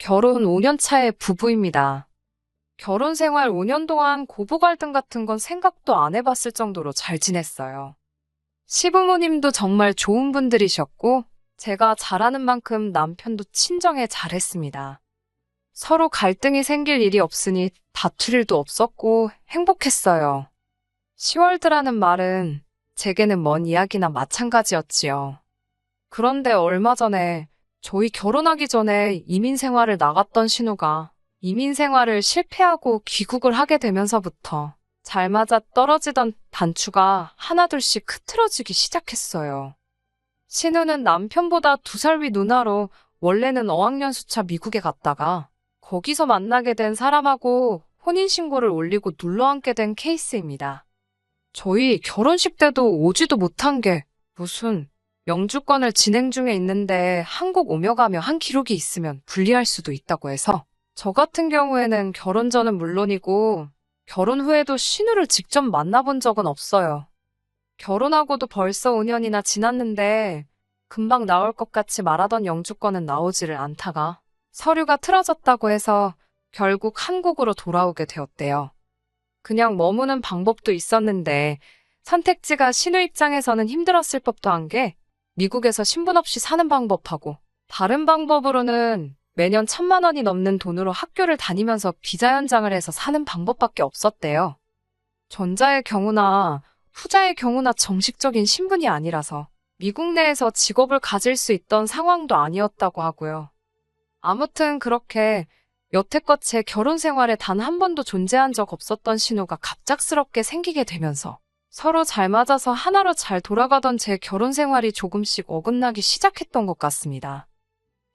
결혼 5년 차의 부부입니다. 결혼 생활 5년 동안 고부 갈등 같은 건 생각도 안 해봤을 정도로 잘 지냈어요. 시부모님도 정말 좋은 분들이셨고, 제가 잘하는 만큼 남편도 친정에 잘했습니다. 서로 갈등이 생길 일이 없으니 다툴 일도 없었고 행복했어요. 10월드라는 말은 제게는 먼 이야기나 마찬가지였지요. 그런데 얼마 전에 저희 결혼하기 전에 이민 생활을 나갔던 신우가 이민 생활을 실패하고 귀국을 하게 되면서부터 잘 맞아 떨어지던 단추가 하나둘씩 흐트러지기 시작했어요. 신우는 남편보다 두 살 위 누나로 원래는 어학연수차 미국에 갔다가 거기서 만나게 된 사람하고 혼인신고를 올리고 눌러앉게 된 케이스입니다. 저희 결혼식 때도 오지도 못한 게 무슨 영주권을 진행 중에 있는데 한국 오며 가며 한 기록이 있으면 불리할 수도 있다고 해서 저 같은 경우에는 결혼 전은 물론이고 결혼 후에도 신우를 직접 만나본 적은 없어요. 결혼하고도 벌써 5년이나 지났는데 금방 나올 것 같이 말하던 영주권은 나오지를 않다가 서류가 틀어졌다고 해서 결국 한국으로 돌아오게 되었대요. 그냥 머무는 방법도 있었는데 선택지가 신우 입장에서는 힘들었을 법도 한 게 미국에서 신분 없이 사는 방법하고 다른 방법으로는 매년 천만 원이 넘는 돈으로 학교를 다니면서 비자 연장을 해서 사는 방법밖에 없었대요. 전자의 경우나 후자의 경우나 정식적인 신분이 아니라서 미국 내에서 직업을 가질 수 있던 상황도 아니었다고 하고요. 아무튼 그렇게 여태껏 제 결혼 생활에 단 한 번도 존재한 적 없었던 신우가 갑작스럽게 생기게 되면서 서로 잘 맞아서 하나로 잘 돌아가던 제 결혼 생활이 조금씩 어긋나기 시작했던 것 같습니다.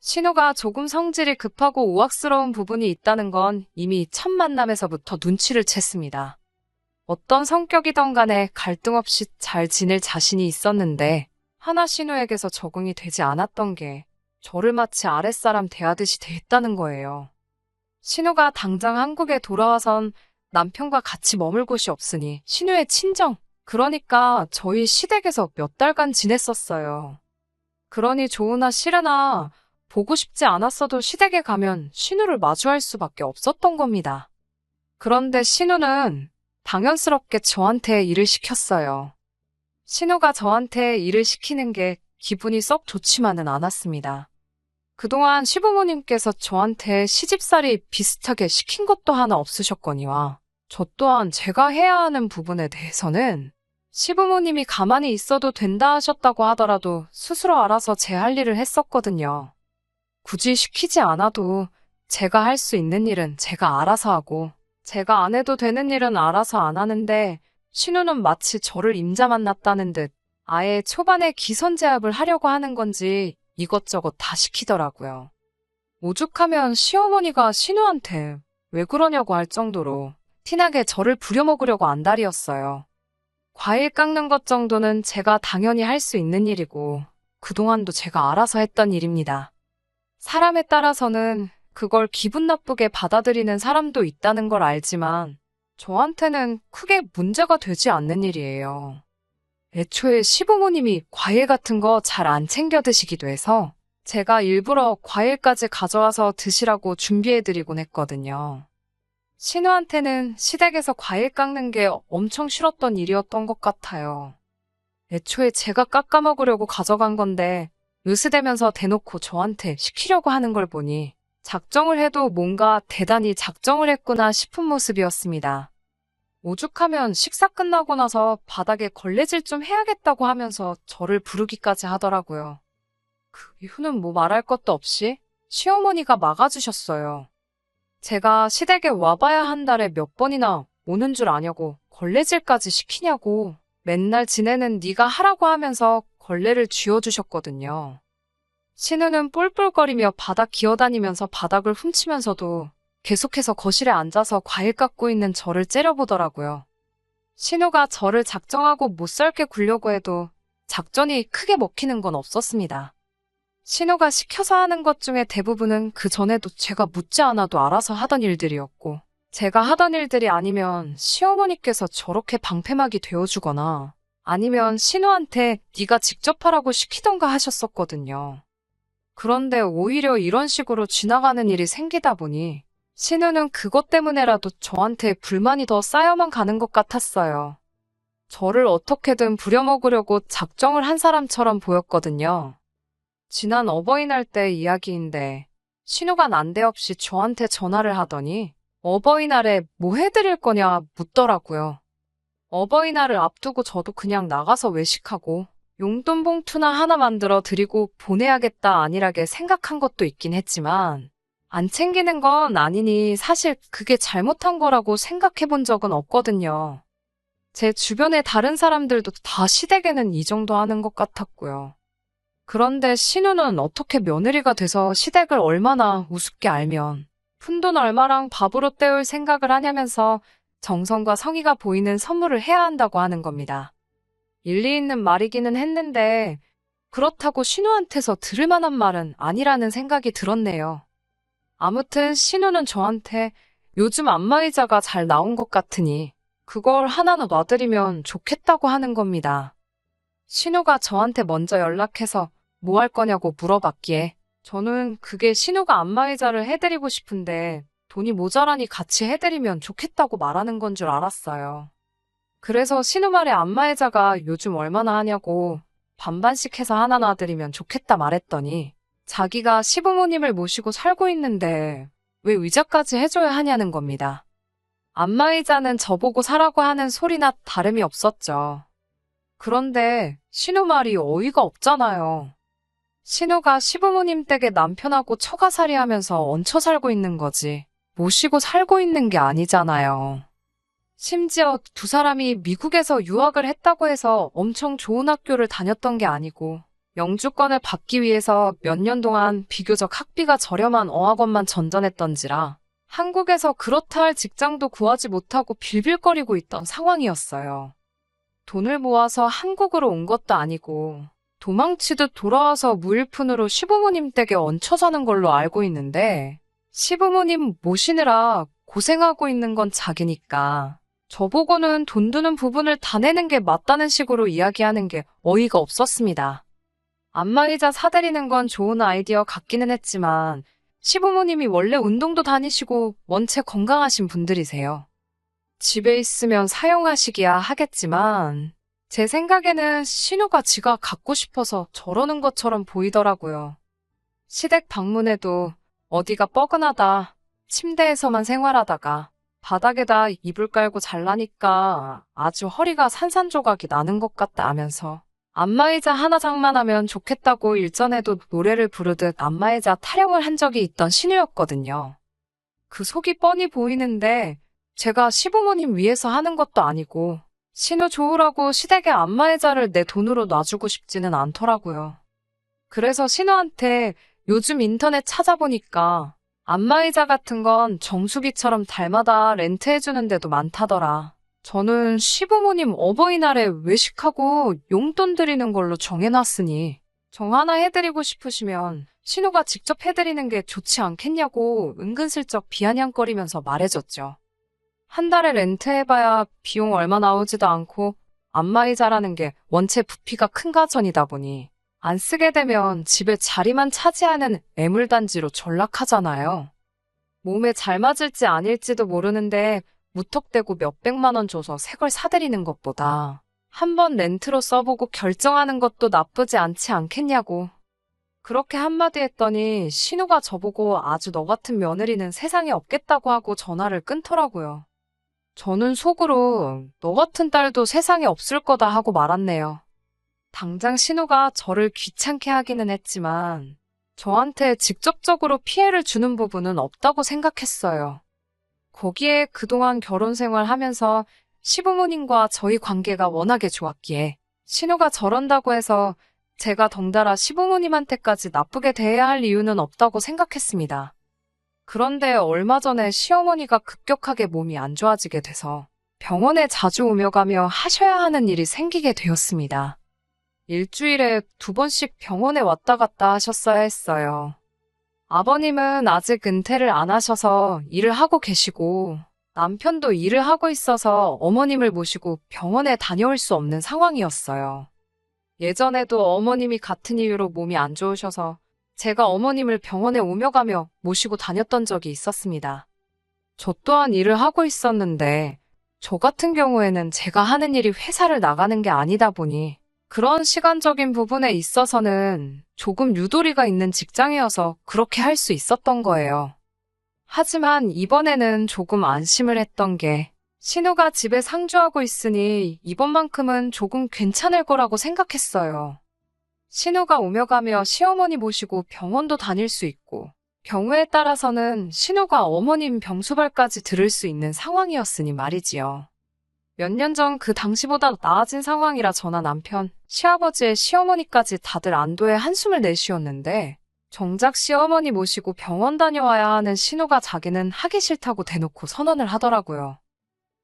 신우가 조금 성질이 급하고 우악스러운 부분이 있다는 건 이미 첫 만남에서부터 눈치를 챘습니다. 어떤 성격이던 간에 갈등 없이 잘 지낼 자신이 있었는데 하나 신우에게서 적응이 되지 않았던 게 저를 마치 아랫사람 대하듯이 대했다는 거예요. 신우가 당장 한국에 돌아와선 남편과 같이 머물 곳이 없으니 신우의 친정, 그러니까 저희 시댁에서 몇 달간 지냈었어요. 그러니 좋으나 싫으나 보고 싶지 않았어도 시댁에 가면 신우를 마주할 수밖에 없었던 겁니다. 그런데 신우는 당연스럽게 저한테 일을 시켰어요. 신우가 저한테 일을 시키는 게 기분이 썩 좋지만은 않았습니다. 그동안 시부모님께서 저한테 시집살이 비슷하게 시킨 것도 하나 없으셨거니와 저 또한 제가 해야 하는 부분에 대해서는 시부모님이 가만히 있어도 된다 하셨다고 하더라도 스스로 알아서 제 할 일을 했었거든요. 굳이 시키지 않아도 제가 할 수 있는 일은 제가 알아서 하고 제가 안 해도 되는 일은 알아서 안 하는데 신우는 마치 저를 임자 만났다는 듯 아예 초반에 기선제압을 하려고 하는 건지 이것저것 다 시키더라고요. 오죽하면 시어머니가 신우한테 왜 그러냐고 할 정도로 티나게 저를 부려먹으려고 안달이었어요. 과일 깎는 것 정도는 제가 당연히 할 수 있는 일이고 그동안도 제가 알아서 했던 일입니다. 사람에 따라서는 그걸 기분 나쁘게 받아들이는 사람도 있다는 걸 알지만 저한테는 크게 문제가 되지 않는 일이에요. 애초에 시부모님이 과일 같은 거 잘 안 챙겨 드시기도 해서 제가 일부러 과일까지 가져와서 드시라고 준비해드리곤 했거든요. 신우한테는 시댁에서 과일 깎는 게 엄청 싫었던 일이었던 것 같아요. 애초에 제가 깎아 먹으려고 가져간 건데 으스대면서 대놓고 저한테 시키려고 하는 걸 보니 작정을 해도 뭔가 대단히 작정을 했구나 싶은 모습이었습니다. 오죽하면 식사 끝나고 나서 바닥에 걸레질 좀 해야겠다고 하면서 저를 부르기까지 하더라고요. 그 이후는 뭐 말할 것도 없이 시어머니가 막아주셨어요. 제가 시댁에 와봐야 한 달에 몇 번이나 오는 줄 아냐고 걸레질까지 시키냐고 맨날 지내는 네가 하라고 하면서 걸레를 쥐어주셨거든요. 신우는 뿔뿔거리며 바닥 기어다니면서 바닥을 훔치면서도 계속해서 거실에 앉아서 과일 깎고 있는 저를 째려보더라고요. 신우가 저를 작정하고 못살게 굴려고 해도 작전이 크게 먹히는 건 없었습니다. 신우가 시켜서 하는 것 중에 대부분은 그 전에도 제가 묻지 않아도 알아서 하던 일들이었고, 제가 하던 일들이 아니면 시어머니께서 저렇게 방패막이 되어주거나, 아니면 신우한테 네가 직접 하라고 시키던가 하셨었거든요. 그런데 오히려 이런 식으로 지나가는 일이 생기다 보니 신우는 그것 때문에라도 저한테 불만이 더 쌓여만 가는 것 같았어요. 저를 어떻게든 부려먹으려고 작정을 한 사람처럼 보였거든요. 지난 어버이날 때 이야기인데 신우가 난데없이 저한테 전화를 하더니 어버이날에 뭐 해드릴 거냐 묻더라고요. 어버이날을 앞두고 저도 그냥 나가서 외식하고 용돈 봉투나 하나 만들어 드리고 보내야겠다 안일하게 생각한 것도 있긴 했지만 안 챙기는 건 아니니 사실 그게 잘못한 거라고 생각해 본 적은 없거든요. 제 주변의 다른 사람들도 다 시댁에는 이 정도 하는 것 같았고요. 그런데 신우는 어떻게 며느리가 돼서 시댁을 얼마나 우습게 알면 푼돈 얼마랑 밥으로 때울 생각을 하냐면서 정성과 성의가 보이는 선물을 해야 한다고 하는 겁니다. 일리 있는 말이기는 했는데 그렇다고 신우한테서 들을 만한 말은 아니라는 생각이 들었네요. 아무튼 신우는 저한테 요즘 안마의자가 잘 나온 것 같으니 그걸 하나는 놔드리면 좋겠다고 하는 겁니다. 신우가 저한테 먼저 연락해서 뭐 할 거냐고 물어봤기에 저는 그게 신우가 안마의자를 해드리고 싶은데 돈이 모자라니 같이 해드리면 좋겠다고 말하는 건 줄 알았어요. 그래서 신우 말에 안마의자가 요즘 얼마나 하냐고 반반씩 해서 하나 놔드리면 좋겠다 말했더니 자기가 시부모님을 모시고 살고 있는데 왜 의자까지 해줘야 하냐는 겁니다. 안마의자는 저보고 사라고 하는 소리나 다름이 없었죠. 그런데 신우 말이 어이가 없잖아요. 신우가 시부모님 댁에 남편하고 처가살이 하면서 얹혀 살고 있는 거지. 모시고 살고 있는 게 아니잖아요. 심지어 두 사람이 미국에서 유학을 했다고 해서 엄청 좋은 학교를 다녔던 게 아니고 영주권을 받기 위해서 몇 년 동안 비교적 학비가 저렴한 어학원만 전전했던지라 한국에서 그렇다 할 직장도 구하지 못하고 빌빌거리고 있던 상황이었어요. 돈을 모아서 한국으로 온 것도 아니고 도망치듯 돌아와서 무일푼으로 시부모님 댁에 얹혀 사는 걸로 알고 있는데 시부모님 모시느라 고생하고 있는 건 자기니까 저보고는 돈 드는 부분을 다 내는 게 맞다는 식으로 이야기하는 게 어이가 없었습니다. 안마의자 사드리는 건 좋은 아이디어 같기는 했지만 시부모님이 원래 운동도 다니시고 원체 건강하신 분들이세요. 집에 있으면 사용하시기야 하겠지만 제 생각에는 신우가 지가 갖고 싶어서 저러는 것처럼 보이더라고요. 시댁 방문해도 어디가 뻐근하다 침대에서만 생활하다가 바닥에다 이불 깔고 잘라니까 아주 허리가 산산조각이 나는 것 같다 하면서 안마의자 하나 장만하면 좋겠다고 일전에도 노래를 부르듯 안마의자 타령을 한 적이 있던 신우였거든요. 그 속이 뻔히 보이는데 제가 시부모님 위해서 하는 것도 아니고 신우 좋으라고 시댁에 안마의자를 내 돈으로 놔주고 싶지는 않더라고요. 그래서 신우한테 요즘 인터넷 찾아보니까 안마의자 같은 건 정수기처럼 달마다 렌트해주는 데도 많다더라. 저는 시부모님 어버이날에 외식하고 용돈 드리는 걸로 정해놨으니 정 하나 해드리고 싶으시면 신우가 직접 해드리는 게 좋지 않겠냐고 은근슬쩍 비아냥거리면서 말해줬죠. 한 달에 렌트 해봐야 비용 얼마 나오지도 않고 안마의자라는 게 원체 부피가 큰 가전이다 보니 안 쓰게 되면 집에 자리만 차지하는 애물단지로 전락하잖아요. 몸에 잘 맞을지 아닐지도 모르는데 무턱대고 몇백만 원 줘서 새 걸 사드리는 것보다 한 번 렌트로 써보고 결정하는 것도 나쁘지 않지 않겠냐고. 그렇게 한마디 했더니 신우가 저보고 아주 너 같은 며느리는 세상에 없겠다고 하고 전화를 끊더라고요. 저는 속으로 너 같은 딸도 세상에 없을 거다 하고 말았네요. 당장 신우가 저를 귀찮게 하기는 했지만 저한테 직접적으로 피해를 주는 부분은 없다고 생각했어요. 거기에 그동안 결혼 생활하면서 시부모님과 저희 관계가 워낙에 좋았기에 신우가 저런다고 해서 제가 덩달아 시부모님한테까지 나쁘게 대해야 할 이유는 없다고 생각했습니다. 그런데 얼마 전에 시어머니가 급격하게 몸이 안 좋아지게 돼서 병원에 자주 오며 가며 하셔야 하는 일이 생기게 되었습니다. 일주일에 두 번씩 병원에 왔다 갔다 하셨어야 했어요. 아버님은 아직 은퇴를 안 하셔서 일을 하고 계시고 남편도 일을 하고 있어서 어머님을 모시고 병원에 다녀올 수 없는 상황이었어요. 예전에도 어머님이 같은 이유로 몸이 안 좋으셔서 제가 어머님을 병원에 오며 가며 모시고 다녔던 적이 있었습니다. 저 또한 일을 하고 있었는데, 저 같은 경우에는 제가 하는 일이 회사를 나가는 게 아니다 보니, 그런 시간적인 부분에 있어서는 조금 유도리가 있는 직장이어서 그렇게 할 수 있었던 거예요. 하지만 이번에는 조금 안심을 했던 게, 신우가 집에 상주하고 있으니 이번만큼은 조금 괜찮을 거라고 생각했어요. 신우가 오며 가며 시어머니 모시고 병원도 다닐 수 있고, 경우에 따라서는 신우가 어머님 병수발까지 들을 수 있는 상황이었으니 말이지요. 몇 년 전 그 당시보다 나아진 상황이라 저나 남편, 시아버지의 시어머니까지 다들 안도에 한숨을 내쉬었는데, 정작 시어머니 모시고 병원 다녀와야 하는 신우가 자기는 하기 싫다고 대놓고 선언을 하더라고요.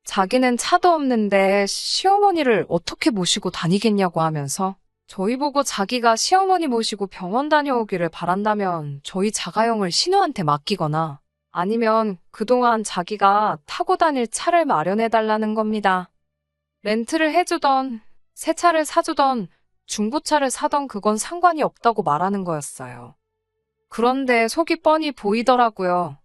자기는 차도 없는데 시어머니를 어떻게 모시고 다니겠냐고 하면서 저희 보고 자기가 시어머니 모시고 병원 다녀오기를 바란다면 저희 자가용을 신우한테 맡기거나 아니면 그동안 자기가 타고 다닐 차를 마련해 달라는 겁니다. 렌트를 해주던, 새 차를 사주던, 중고차를 사던 그건 상관이 없다고 말하는 거였어요. 그런데 속이 뻔히 보이더라고요.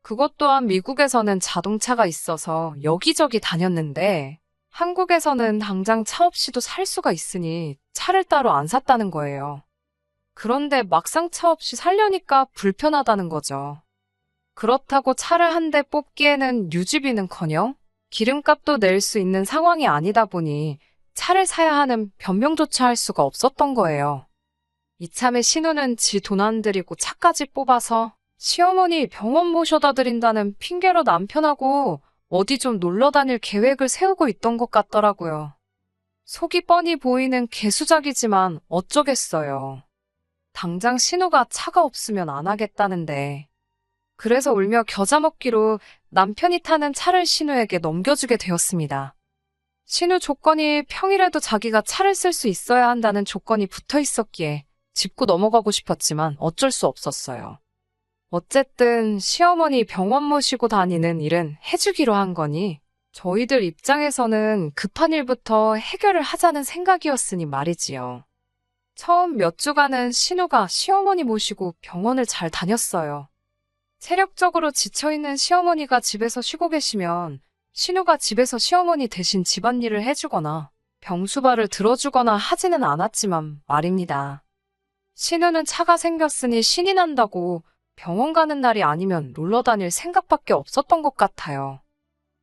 그것 또한 미국에서는 자동차가 있어서 여기저기 다녔는데 한국에서는 당장 차 없이도 살 수가 있으니 차를 따로 안 샀다는 거예요. 그런데 막상 차 없이 살려니까 불편하다는 거죠. 그렇다고 차를 한 대 뽑기에는 유지비는커녕 기름값도 낼 수 있는 상황이 아니다 보니 차를 사야 하는 변명조차 할 수가 없었던 거예요. 이참에 신우는 지 돈 안 들이고 차까지 뽑아서 시어머니 병원 모셔다 드린다는 핑계로 남편하고 어디 좀 놀러 다닐 계획을 세우고 있던 것 같더라고요. 속이 뻔히 보이는 개수작이지만 어쩌겠어요. 당장 신우가 차가 없으면 안 하겠다는데. 그래서 울며 겨자 먹기로 남편이 타는 차를 신우에게 넘겨주게 되었습니다. 신우 조건이 평일에도 자기가 차를 쓸 수 있어야 한다는 조건이 붙어 있었기에 짚고 넘어가고 싶었지만 어쩔 수 없었어요. 어쨌든 시어머니 병원 모시고 다니는 일은 해주기로 한 거니 저희들 입장에서는 급한 일부터 해결을 하자는 생각이었으니 말이지요. 처음 몇 주간은 신우가 시어머니 모시고 병원을 잘 다녔어요. 체력적으로 지쳐있는 시어머니가 집에서 쉬고 계시면 신우가 집에서 시어머니 대신 집안일을 해주거나 병수발을 들어주거나 하지는 않았지만 말입니다. 신우는 차가 생겼으니 신이 난다고 병원 가는 날이 아니면 놀러 다닐 생각밖에 없었던 것 같아요.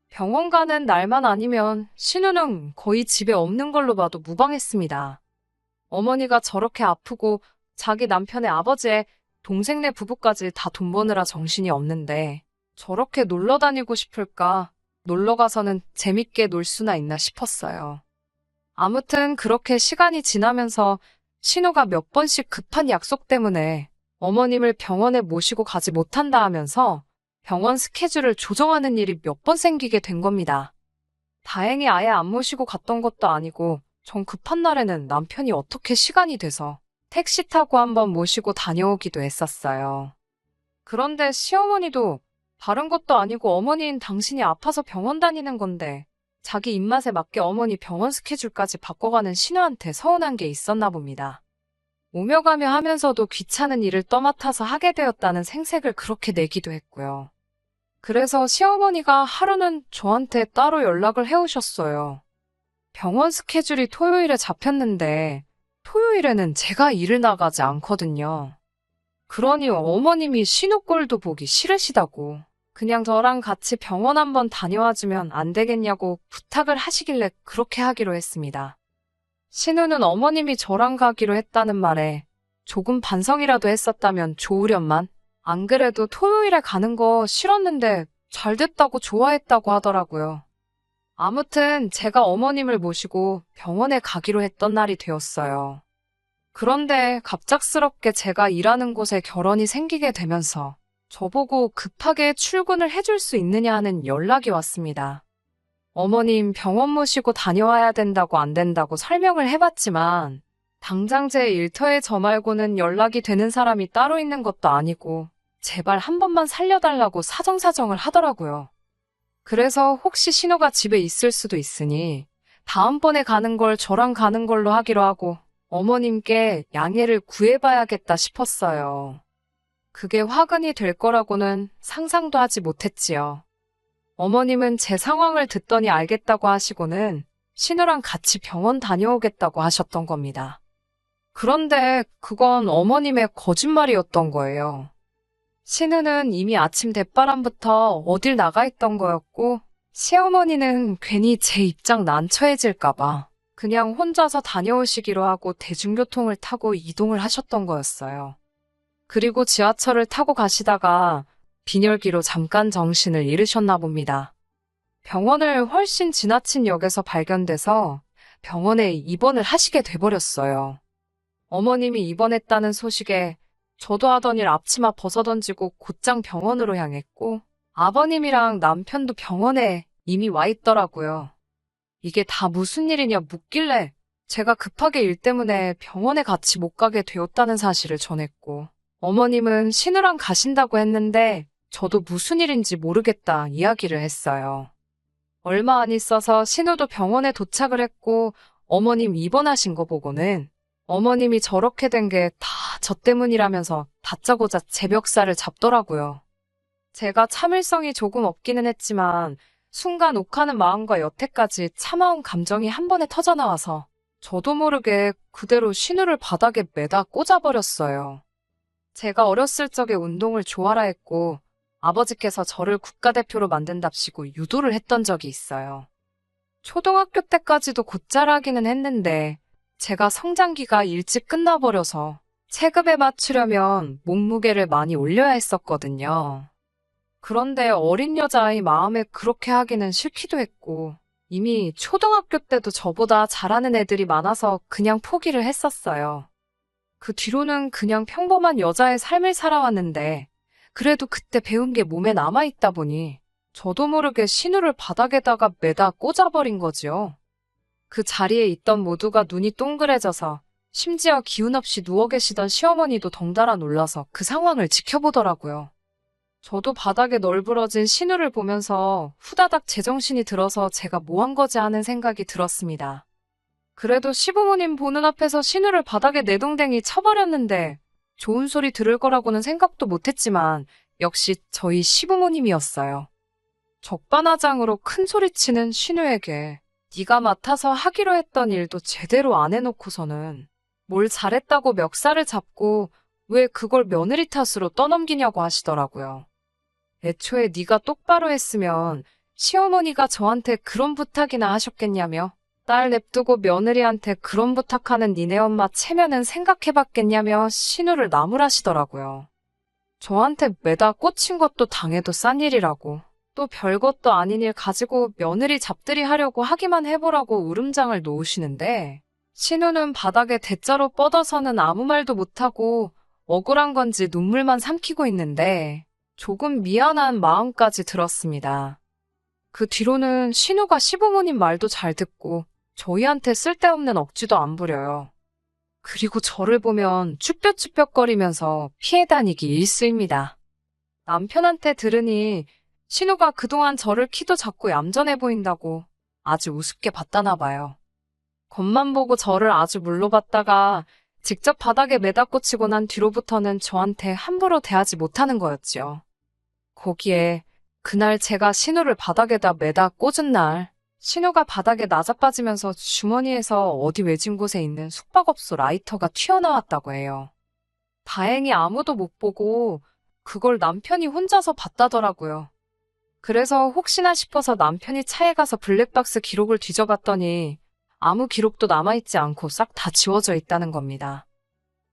병원 가는 날만 아니면 신우는 거의 집에 없는 걸로 봐도 무방했습니다. 어머니가 저렇게 아프고 자기 남편의 아버지의 동생네 부부까지 다 돈 버느라 정신이 없는데 저렇게 놀러 다니고 싶을까? 놀러 가서는 재밌게 놀 수나 있나 싶었어요. 아무튼 그렇게 시간이 지나면서 신우가 몇 번씩 급한 약속 때문에 어머님을 병원에 모시고 가지 못한다 하면서 병원 스케줄을 조정하는 일이 몇 번 생기게 된 겁니다. 다행히 아예 안 모시고 갔던 것도 아니고 전 급한 날에는 남편이 어떻게 시간이 돼서 택시 타고 한번 모시고 다녀오기도 했었어요. 그런데 시어머니도 다른 것도 아니고 어머니인 당신이 아파서 병원 다니는 건데 자기 입맛에 맞게 어머니 병원 스케줄까지 바꿔가는 신우한테 서운한 게 있었나 봅니다. 오며 가며 하면서도 귀찮은 일을 떠맡아서 하게 되었다는 생색을 그렇게 내기도 했고요. 그래서 시어머니가 하루는 저한테 따로 연락을 해오셨어요. 병원 스케줄이 토요일에 잡혔는데 토요일에는 제가 일을 나가지 않거든요. 그러니 어머님이 신우꼴도 보기 싫으시다고 그냥 저랑 같이 병원 한번 다녀와주면 안 되겠냐고 부탁을 하시길래 그렇게 하기로 했습니다. 신우는 어머님이 저랑 가기로 했다는 말에 조금 반성이라도 했었다면 좋으련만 안 그래도 토요일에 가는 거 싫었는데 잘 됐다고 좋아했다고 하더라고요. 아무튼 제가 어머님을 모시고 병원에 가기로 했던 날이 되었어요. 그런데 갑작스럽게 제가 일하는 곳에 결혼이 생기게 되면서 저보고 급하게 출근을 해줄 수 있느냐 하는 연락이 왔습니다. 어머님 병원 모시고 다녀와야 된다고 안 된다고 설명을 해봤지만 당장 제 일터에 저 말고는 연락이 되는 사람이 따로 있는 것도 아니고 제발 한 번만 살려달라고 사정사정을 하더라고요. 그래서 혹시 신호가 집에 있을 수도 있으니 다음번에 가는 걸 저랑 가는 걸로 하기로 하고 어머님께 양해를 구해봐야겠다 싶었어요. 그게 화근이 될 거라고는 상상도 하지 못했지요. 어머님은 제 상황을 듣더니 알겠다고 하시고는 신우랑 같이 병원 다녀오겠다고 하셨던 겁니다. 그런데 그건 어머님의 거짓말이었던 거예요. 신우는 이미 아침 대바람부터 어딜 나가 있던 거였고, 시어머니는 괜히 제 입장 난처해질까봐 그냥 혼자서 다녀오시기로 하고 대중교통을 타고 이동을 하셨던 거였어요. 그리고 지하철을 타고 가시다가 빈혈기로 잠깐 정신을 잃으셨나 봅니다. 병원을 훨씬 지나친 역에서 발견돼서 병원에 입원을 하시게 돼버렸어요. 어머님이 입원했다는 소식에 저도 하던 일 앞치마 벗어던지고 곧장 병원으로 향했고 아버님이랑 남편도 병원에 이미 와 있더라고요. 이게 다 무슨 일이냐 묻길래 제가 급하게 일 때문에 병원에 같이 못 가게 되었다는 사실을 전했고 어머님은 신우랑 가신다고 했는데 저도 무슨 일인지 모르겠다 이야기를 했어요. 얼마 안 있어서 신우도 병원에 도착을 했고 어머님 입원하신 거 보고는 어머님이 저렇게 된 게 다 저 때문이라면서 다짜고짜 제 멱살을 잡더라고요. 제가 참을성이 조금 없기는 했지만 순간 욱하는 마음과 여태까지 참아온 감정이 한 번에 터져나와서 저도 모르게 그대로 신우를 바닥에 매다 꽂아버렸어요. 제가 어렸을 적에 운동을 좋아라 했고 아버지께서 저를 국가대표로 만든답시고 유도를 했던 적이 있어요. 초등학교 때까지도 곧잘 하기는 했는데 제가 성장기가 일찍 끝나버려서 체급에 맞추려면 몸무게를 많이 올려야 했었거든요. 그런데 어린 여자아이 마음에 그렇게 하기는 싫기도 했고 이미 초등학교 때도 저보다 잘하는 애들이 많아서 그냥 포기를 했었어요. 그 뒤로는 그냥 평범한 여자의 삶을 살아왔는데 그래도 그때 배운 게 몸에 남아있다 보니 저도 모르게 신우를 바닥에다가 매다 꽂아버린 거지요. 그 자리에 있던 모두가 눈이 동그래져서 심지어 기운 없이 누워 계시던 시어머니도 덩달아 놀라서 그 상황을 지켜보더라고요. 저도 바닥에 널브러진 신우를 보면서 후다닥 제정신이 들어서 제가 뭐 한 거지 하는 생각이 들었습니다. 그래도 시부모님 보는 앞에서 신우를 바닥에 내동댕이 쳐버렸는데 좋은 소리 들을 거라고는 생각도 못했지만 역시 저희 시부모님이었어요. 적반하장으로 큰 소리치는 신우에게 네가 맡아서 하기로 했던 일도 제대로 안 해놓고서는 뭘 잘했다고 멱살을 잡고 왜 그걸 며느리 탓으로 떠넘기냐고 하시더라고요. 애초에 네가 똑바로 했으면 시어머니가 저한테 그런 부탁이나 하셨겠냐며 딸 냅두고 며느리한테 그런 부탁하는 니네 엄마 체면은 생각해봤겠냐며 신우를 나무라시더라고요. 저한테 매다 꽂힌 것도 당해도 싼 일이라고 또 별것도 아닌 일 가지고 며느리 잡들이 하려고 하기만 해보라고 울음장을 놓으시는데 신우는 바닥에 대자로 뻗어서는 아무 말도 못하고 억울한 건지 눈물만 삼키고 있는데 조금 미안한 마음까지 들었습니다. 그 뒤로는 신우가 시부모님 말도 잘 듣고 저희한테 쓸데없는 억지도 안 부려요. 그리고 저를 보면 쭈뼛쭈뼛거리면서 피해 다니기 일쑤입니다. 남편한테 들으니 신우가 그동안 저를 키도 작고 얌전해 보인다고 아주 우습게 봤다나 봐요. 겉만 보고 저를 아주 물러봤다가 직접 바닥에 매다 꽂히고 난 뒤로부터는 저한테 함부로 대하지 못하는 거였지요. 거기에 그날 제가 신우를 바닥에다 매다 꽂은 날 신우가 바닥에 나자빠지면서 주머니에서 어디 외진 곳에 있는 숙박업소 라이터가 튀어나왔다고 해요. 다행히 아무도 못 보고 그걸 남편이 혼자서 봤다더라고요. 그래서 혹시나 싶어서 남편이 차에 가서 블랙박스 기록을 뒤져봤더니 아무 기록도 남아있지 않고 싹 다 지워져 있다는 겁니다.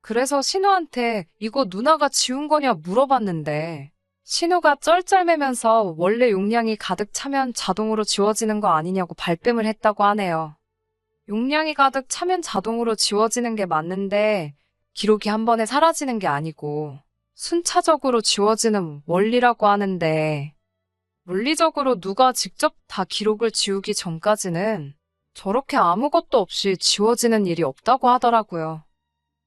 그래서 신우한테 이거 누나가 지운 거냐 물어봤는데 신우가 쩔쩔매면서 원래 용량이 가득 차면 자동으로 지워지는 거 아니냐고 발뺌을 했다고 하네요. 용량이 가득 차면 자동으로 지워지는 게 맞는데 기록이 한 번에 사라지는 게 아니고 순차적으로 지워지는 원리라고 하는데 물리적으로 누가 직접 다 기록을 지우기 전까지는 저렇게 아무것도 없이 지워지는 일이 없다고 하더라고요.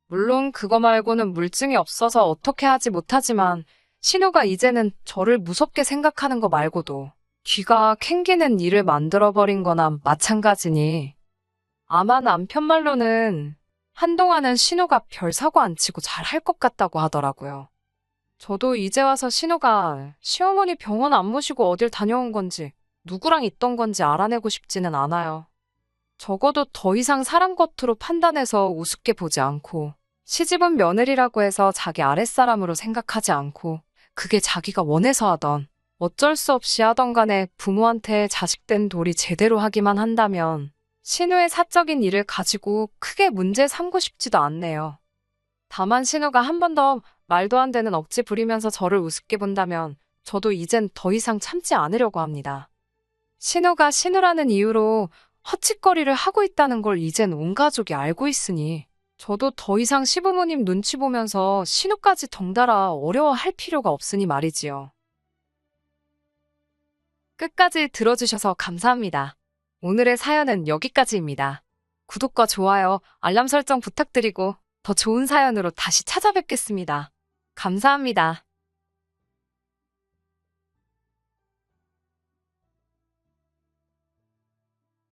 물론 그거 말고는 물증이 없어서 어떻게 하지 못하지만 신우가 이제는 저를 무섭게 생각하는 거 말고도 귀가 캥기는 일을 만들어버린 거나 마찬가지니 아마 남편 말로는 한동안은 신우가 별 사고 안 치고 잘 할 것 같다고 하더라고요. 저도 이제 와서 신우가 시어머니 병원 안 모시고 어딜 다녀온 건지 누구랑 있던 건지 알아내고 싶지는 않아요. 적어도 더 이상 사람 겉으로 판단해서 우습게 보지 않고 시집은 며느리라고 해서 자기 아랫사람으로 생각하지 않고 그게 자기가 원해서 하던 어쩔 수 없이 하던 간에 부모한테 자식된 돌이 제대로 하기만 한다면 신우의 사적인 일을 가지고 크게 문제 삼고 싶지도 않네요. 다만 신우가 한 번 더 말도 안 되는 억지 부리면서 저를 우습게 본다면 저도 이젠 더 이상 참지 않으려고 합니다. 신우가 신우라는 이유로 헛짓거리를 하고 있다는 걸 이젠 온 가족이 알고 있으니 저도 더 이상 시부모님 눈치 보면서 신우까지 덩달아 어려워할 필요가 없으니 말이지요. 끝까지 들어주셔서 감사합니다. 오늘의 사연은 여기까지입니다. 구독과 좋아요, 알람 설정 부탁드리고 더 좋은 사연으로 다시 찾아뵙겠습니다. 감사합니다.